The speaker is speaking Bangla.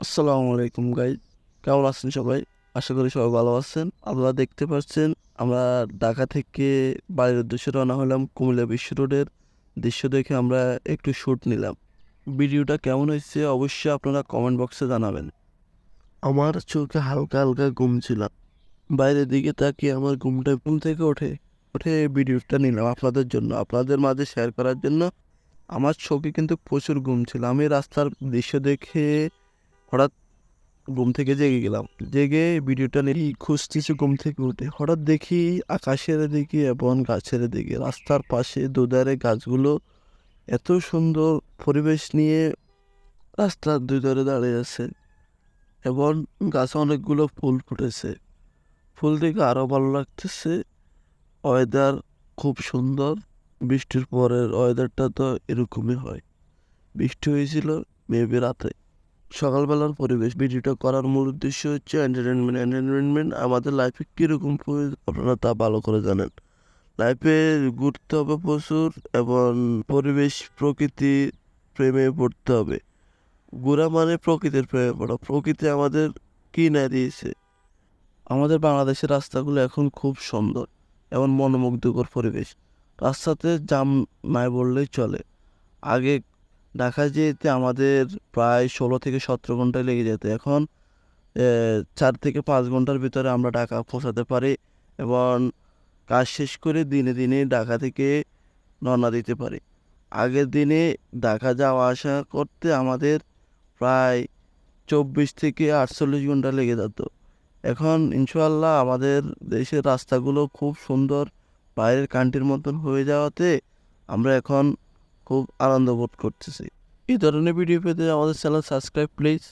আসসালামু আলাইকুম গাই কেমন আছেন সবাই? আশা করি সবাই ভালো আছেন। আপনারা দেখতে পাচ্ছেন, আমরা ঢাকা থেকে বাড়ির উদ্দেশ্যে রওনা হলাম কুমিল্লা বিশ্ব রোডের দৃশ্য দেখে আমরা একটু শ্যুট নিলাম। ভিডিওটা কেমন হয়েছে অবশ্যই আপনারা কমেন্ট বক্সে জানাবেন। আমার চোখে হালকা হালকা ঘুম ছিল। বাইরের দিকে তাকিয়ে আমার ঘুমটা ঘুম থেকে ওঠে এই ভিডিওটা নিলাম আপনাদের জন্য। আপনাদের মাঝে শেয়ার করার জন্য আমার চোখে কিন্তু প্রচুর ঘুম ছিল। আমি রাস্তার দৃশ্য দেখে হঠাৎ ঘুম থেকে জেগে গেলাম। জেগে ভিডিওটা নিয়ে খুঁজতেছি ঘুম থেকে উঠে হঠাৎ দেখি আকাশের দিকে এবং গাছের দিকে, রাস্তার পাশে দুধারে গাছগুলো এত সুন্দর পরিবেশ নিয়ে রাস্তার দুই ধারে দাঁড়িয়ে আছে এবং গাছে অনেকগুলো ফুল ফুটেছে। ফুল দেখে আরও ভালো লাগতেছে। ওয়েদার খুব সুন্দর। বৃষ্টির পরের ওয়েদারটা তো এরকমই হয়। বৃষ্টি হয়েছিল মেবি রাতে। সকালবেলার পরিবেশ ভিডিওটা করার মূল উদ্দেশ্য হচ্ছে এন্টারটেনমেন্ট এন্টারটেনমেন্ট আমাদের লাইফে কীরকম প্রয়োজন আপনারা তা ভালো করে জানেন। লাইফে ঘুরতে হবে প্রচুর এবং পরিবেশ প্রকৃতি প্রেমে পড়তে হবে। ঘোরা মানে প্রকৃতির প্রেমে পড়া। প্রকৃতি আমাদের কী না দিয়েছে। আমাদের বাংলাদেশের রাস্তাগুলো এখন খুব সুন্দর এবং মনোমুগ্ধকর পরিবেশ। রাস্তাতে জাম নাই বললেই চলে। আগে ঢাকা যেতে আমাদের প্রায় ষোলো থেকে সতেরো ঘণ্টা লেগে যেত। এখন চার থেকে পাঁচ ঘণ্টার ভিতরে আমরা ঢাকা পৌঁছাতে পারি এবং কাজ শেষ করে দিনে দিনে ঢাকা থেকে রওনা দিতে পারি। আগের দিনে ঢাকা যাওয়া আসা করতে আমাদের প্রায় চব্বিশ থেকে আটচল্লিশ ঘণ্টা লেগে যেত। এখন ইনশাল্লাহ আমাদের দেশের রাস্তাগুলো খুব সুন্দর, বাইরের কান্ট্রির মতন হয়ে যাওয়াতে আমরা এখন খুব আনন্দ বোধ করতেছি। এই ধরনের ভিডিও পেতে আমাদের চ্যানেল সাবস্ক্রাইব প্লিজ